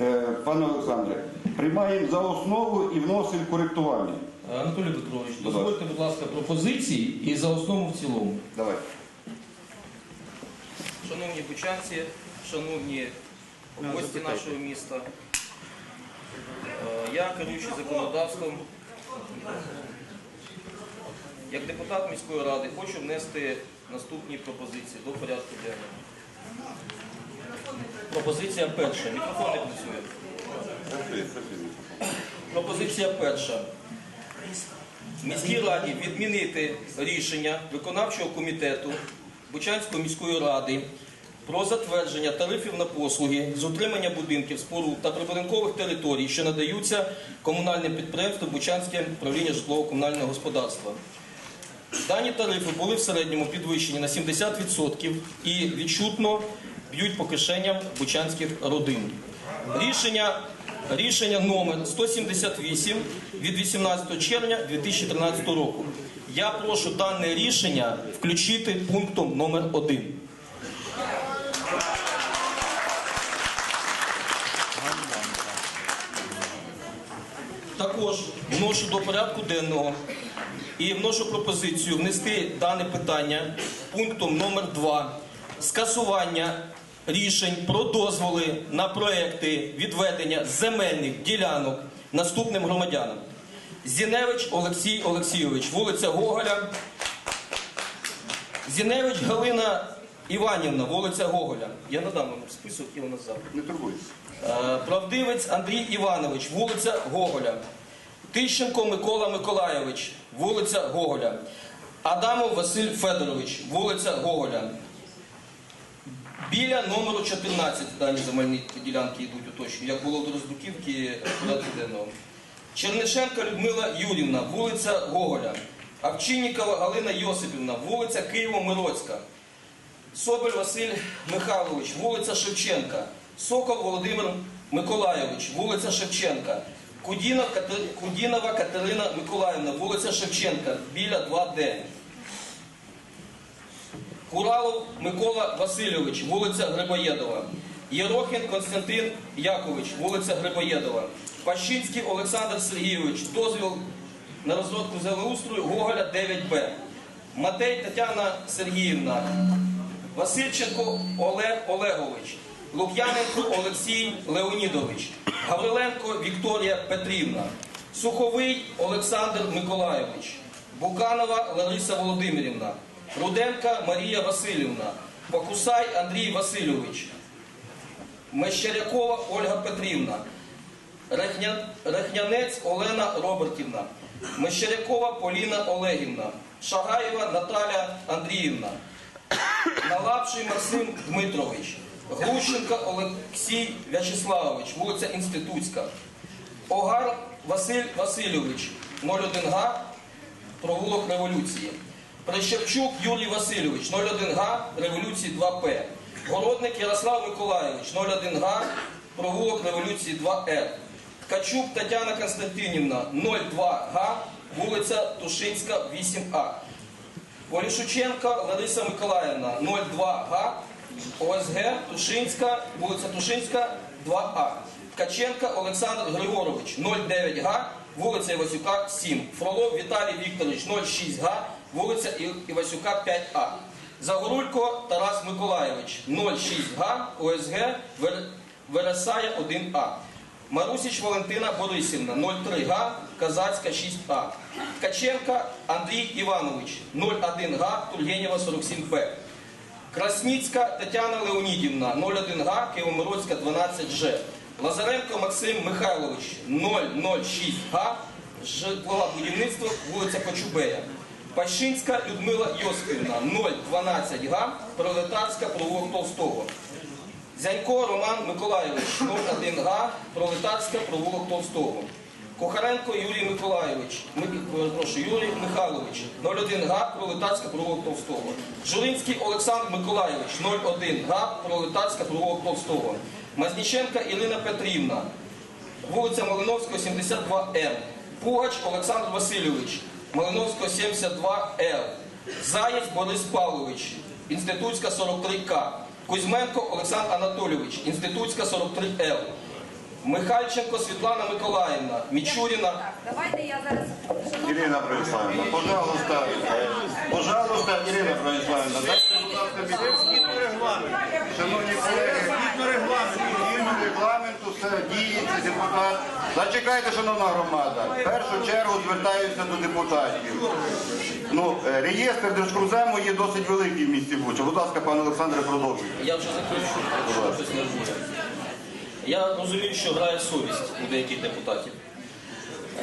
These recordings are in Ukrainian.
Е, Пане Олександре, приймаємо за основу і вносимо коректування. Анатолій Петрович, дозвольте, будь ласка, пропозиції і за основу в цілому. Давай. Шановні бучанці, шановні гості нашого міста, е, я керуючий законодавством. Як депутат міської ради хочу внести наступні пропозиції до порядку денного. Пропозиція перша. Мікрофон не працює. Пропозиція перша. Міській раді відмінити рішення виконавчого комітету Бучанської міської ради про затвердження тарифів на послуги з утримання будинків, споруд та прибудинкових територій, що надаються комунальним підприємствам Бучанське управління житлово-комунального господарства. Дані тарифи були в середньому підвищені на 70% і відчутно б'ють по кишеням бучанських родин. Рішення, рішення номер 178 від 18 червня 2013 року. Я прошу дане рішення включити пунктом номер 1. Також вношу до порядку денного і вношу пропозицію внести дане питання пунктом номер 2 скасування рішень про дозволи на проекти відведення земельних ділянок наступним громадянам. Зіневич Олексій Олексійович, вулиця Гоголя. Зіневич Галина Іванівна, вулиця Гоголя. Я надам вам список і вона завтра. Не турбуйся. Е, Правдивець Андрій Іванович, вулиця Гоголя. Тищенко Микола Миколайович, вулиця Гоголя. Адамов Василь Федорович, вулиця Гоголя. Біля номеру 14 дані земельні ділянки йдуть уточні, як було до роздуківки порядку денного. Чернишенка Людмила Юрівна, вулиця Гоголя. Овчинникова Галина Йосипівна, вулиця Києво-Мироцька. Соболь Василь Михайлович, вулиця Шевченка. Сокол Володимир Миколайович, вулиця Шевченка. Кудінова Катерина Миколаївна, вулиця Шевченка, біля 2Д. Куралов Микола Васильович, вулиця Грибоєдова. Єрохін Константин Якович, вулиця Грибоєдова. Пащинський Олександр Сергійович, дозвіл на розробку землеустрою Гоголя 9Б. Матей Тетяна Сергіївна. Васильченко Олег Олегович. Лук'яненко Олексій Леонідович. Гавриленко Вікторія Петрівна. Суховий Олександр Миколайович. Буканова Лариса Володимирівна. Руденка Марія Васильівна. Покусай Андрій Васильович. Мещерякова Ольга Петрівна. Рехня... Рехнянець Олена Робертівна. Мещерякова Поліна Олегівна. Шагаєва Наталя Андріївна. Налапший Максим Дмитрович. Глущенко Олексій В'ячеславович, вулиця Інститутська. Огар Василь Васильович, 01 га, провулок Революції. Прищепчук Юрій Васильович, 01 га, Революції 2П. Городник Ярослав Миколайович, 01 га, провулок Революції 2Р. Ткачук Тетяна Константинівна, 02 га, вулиця Тушинська, 8А. Полішученка Лариса Миколаївна, 02 га, ОСГ, Тушинська, вулиця Тушинська, 2А. Ткаченка Олександр Григорович, 09 га, вулиця Івасюка, 7. Фролов Віталій Вікторович, 06 га, вулиця Івасюка, 5А. Загорулько Тарас Миколаєвич, 06 га, ОСГ, Вересая, 1А. Марусіч Валентина Борисівна, 03 га, Казацька 6А. Ткаченка Андрій Іванович, 01 га, Тургенєва 47Б. Красніцька Тетяна Леонідівна, 01 га, Києвомиродська 12Ж. Лазаренко Максим Михайлович, 006 га, житлове будівництво, вулиця Кочубея. Пащинська Людмила Йосипівна, 012 га, Пролетарська, провулок Толстого. Зянько Роман Миколайович, 01 га, Пролетарська, провулок Толстого. Кухаренко Юрій Миколайович, прошу, Юрій Михайлович, 01 га, Пролетарська, провулок Толстого. Жулинський Олександр Миколайович, 01 га, Пролетарська, провулок Толстого. Мазніченка Ірина Петрівна, вулиця Малиновського, 72М. Пугач Олександр Васильович, Малиновського, 72Л. Заєць Борис Павлович, Інститутська, 43К. Кузьменко Олександр Анатолійович, Інститутська 43Л. Михальченко Світлана Миколаївна, Мічуріна. Так, давайте я зараз. Ірина Брониславівна, пожалуйста, пожалуйста, Ірина Брониславівна, дайте, будь ласка, мікрофон. Шановні колеги, згідно регламенту, регламенту, все діється депутат. Зачекайте, шановна громада. В першу чергу звертаюся до депутатів. Ну, е, реєстр Держкрузему є досить великий в місті Буча. Будь ласка, пане Олександре, продовжуйте. Я вже закінчу. Я розумію, що грає совість у деяких депутатів.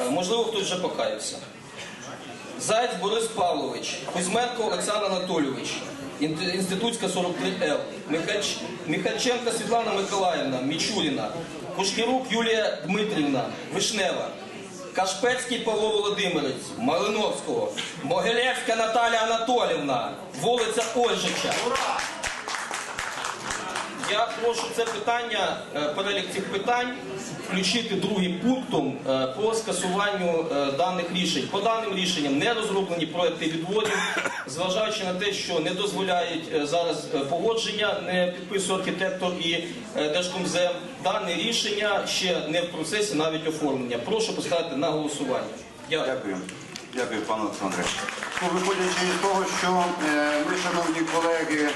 Е, Можливо, хтось вже покаявся. Заєць Борис Павлович, Кузьменко Олександр Анатолійович, Інститутська 43Л, Михач... Михальченка Світлана Миколаївна, Мічуріна, Кушкірук Юлія Дмитрівна, Вишнева, Кашпецький Павло Володимирович, Малиновського, Могилевська Наталія Анатолівна, вулиця Ольжича. Я прошу це питання, е, перелік цих питань включити другим пунктом е, по скасуванню е, даних рішень. По даним рішенням не розроблені проекти відводів, зважаючи на те, що не дозволяють зараз погодження, не підписує архітектор і Держкомзем. Дане рішення ще не в процесі навіть оформлення. Прошу поставити на голосування. Дякую. Дякую. Пане Олександре. Ну, виходячи із того, що е, ми, шановні колеги,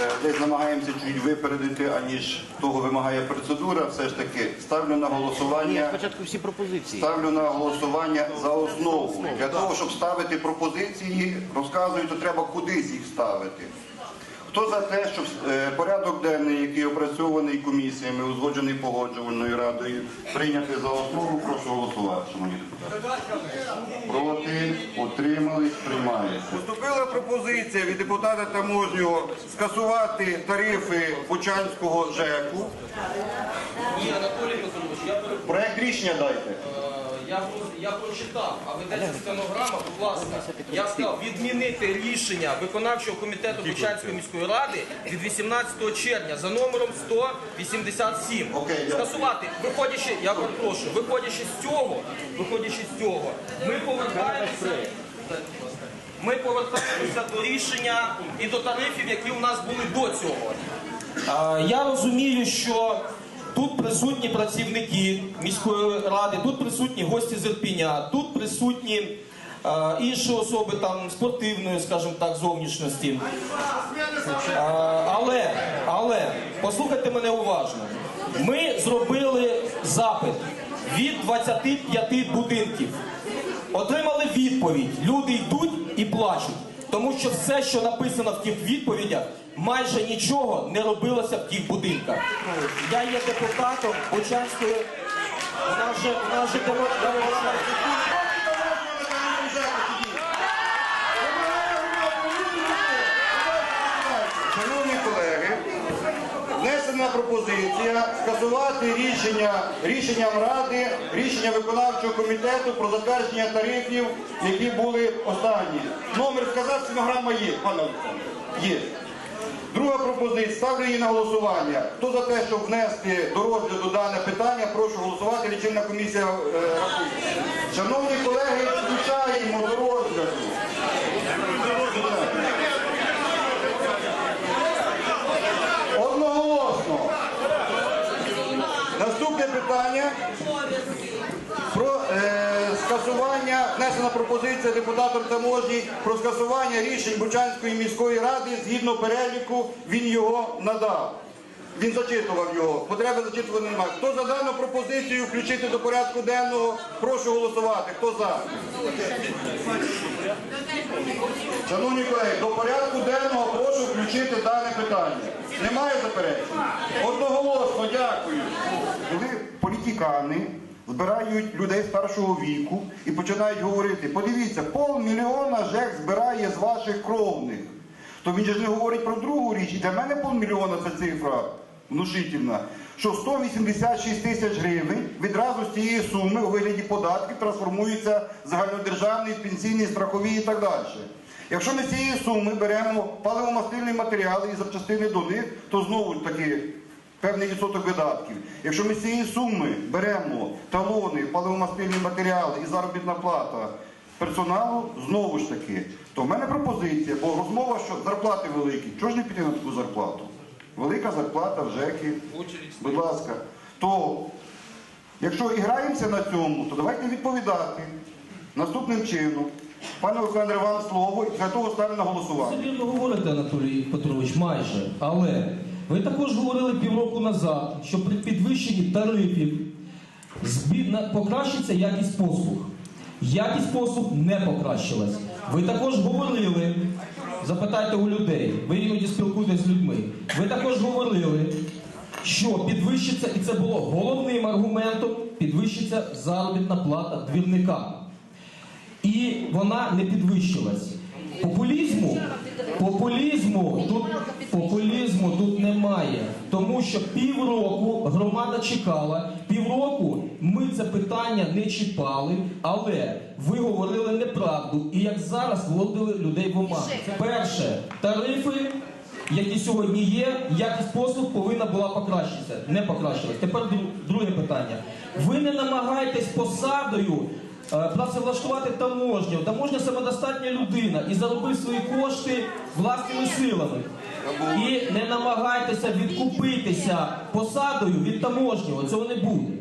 е, десь намагаємося чуть випередити, аніж того вимагає процедура, все ж таки ставлю на голосування. Спочатку всі пропозиції. Ставлю на голосування за основу. Для того, щоб ставити пропозиції, розказую, то треба кудись їх ставити. Хто за те, щоб е, порядок денний, який опрацьований комісіями, узгоджений погоджувальною радою, прийняти за основу, прошу голосувати, шановні депутати. Проти, утримались, приймається. Поступила пропозиція від депутата Таможнього скасувати тарифи Бучанського ЖЕКу. Проект рішення дайте. Я, я прочитав, а ведеться стенограма, будь ласка. Я сказав відмінити рішення виконавчого комітету Бучанської міської ради від 18 червня за номером 187. Окей, дякую. Скасувати, виходячи, я перепрошую, виходячи з цього, виходячи з цього, ми повертаємося. Ми повертаємося до рішення і до тарифів, які у нас були до цього. Я розумію, що тут присутні працівники міської ради, тут присутні гості з Ірпіня, тут присутні е, інші особи там спортивної, скажімо так, зовнішності. Е, Але, але, послухайте мене уважно. Ми зробили запит від 25 будинків. Отримали відповідь. Люди йдуть і плачуть. Тому що все, що написано в тих відповідях, майже нічого не робилося в тих будинках. Я є депутатом Бучанської. У нас же, у нас. Шановні колеги, внесена пропозиція скасувати рішення рішенням Ради, рішення виконавчого комітету про затвердження тарифів, які були останні. Номер сказав, стенограма є, пане Олександре. Є. Друга пропозиція. Ставлю її на голосування. Хто за те, щоб внести до розгляду дане питання, прошу голосувати. Лічильна комісія е, рахує. Шановні колеги, включаємо до розгляду. Одноголосно. Наступне питання про е, скасування, внесена пропозиція депутатом Таможні про скасування рішень Бучанської міської ради згідно переліку, він його надав. Він зачитував його. Потреби зачитувати немає. Хто за дану пропозицію включити до порядку денного, прошу голосувати. Хто за? Шановні колеги, до порядку денного прошу включити дане питання. Немає заперечень? Одноголосно, дякую. Коли політикани збирають людей старшого віку і починають говорити, подивіться, полмільйона ЖЕК збирає з ваших кровних. То він же ж не говорить про другу річ. І для мене полмільйона це цифра внушительна. Що 186 тисяч гривень відразу з цієї суми у вигляді податків трансформуються в загальнодержавний, пенсійний, страхові і так далі. Якщо ми з цієї суми беремо паливомастильні матеріали і запчастини до них, то знову ж таки певний відсоток видатків. Якщо ми з цієї суми беремо талони, паливомастильні матеріали і заробітна плата персоналу, знову ж таки, то в мене пропозиція, бо розмова, що зарплати великі, чого ж не піти на таку зарплату? велика зарплата в ЖЕКі, будь ласка, то якщо і граємося на цьому, то давайте відповідати наступним чином. Пане Олександре, вам слово і для того ставлю на голосування. Це вірно говорите, Анатолій Петрович, майже. Але ви також говорили півроку назад, що при підвищенні тарифів покращиться якість послуг. Якість послуг не покращилась. Ви також говорили, запитайте у людей, ви іноді спілкуєтесь з людьми. Ви також говорили, що підвищиться, і це було головним аргументом, підвищиться заробітна плата двірника. І вона не підвищилась. Популізму, популізму тут, популізму тут немає. Тому що півроку громада чекала, півроку ми це питання не чіпали, але ви говорили неправду. І як зараз вводили людей в оману. Перше, тарифи, які сьогодні є, якість послуг повинна була покращитися. Не покращилась. Тепер друге питання. Ви не намагаєтесь посадою працевлаштувати таможню. Таможня самодостатня людина і заробив свої кошти власними силами. І не намагайтеся відкупитися посадою від таможнього. Цього не буде.